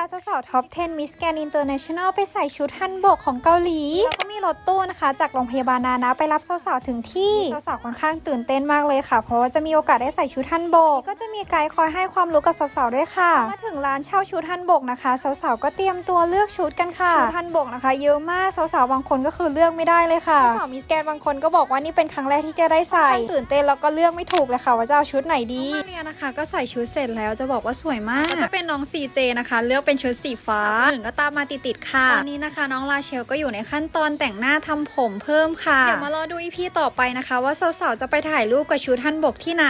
าสาวๆท็อป 10 Miss Grand International ไปใส่ชุดฮันบกของเกาหลีแล้วก็มีรถตู้นะคะ จากโรงพยาบาลนานะไปรับสาวๆถึงที่สาวๆค่อนข้างตื่นเต้นมากเลยค่ะ เพราะว่าจะมีโอกาสได้ใส่ชุดฮันบก ก็จะมีไกด์คอยให้ความรู้กับสาวๆด้วยค่ะ มาถึงร้านเช่าชุดฮันบกนะคะสาวๆก็เตรียมตัวเลือกชุดกันค่ะชุดฮันบกนะคะ เยอะมากสาวๆบางคนก็คือเลือกไม่ได้เลยค่ะสาวมิสแกนบางคนก็บอกว่านี่เป็นครั้งแรกที่จะได้ใส่ตื่นเต้นแล้วก็เลือกไม่ถูกเลยค่ะ ว่าจะเอาชุดไหนดีเรียนะคะ ก็ใส่ชุดเสร็จแล้วจะบอกว่าสวยมากก็จะเป็นน้อง CJ นะคะเลือกเป็นชุดสีฟ้าหนึ่งก็ตามมาติดๆค่ะ ตอนนี้นะคะน้องลาเชลก็อยู่ในขั้นตอนแต่งหน้าทำผมเพิ่มค่ะ เดี๋ยวมารอดูอีพีต่อไปนะคะ ว่าสาวๆจะไปถ่ายรูปกับชุดฮันบกที่ไหน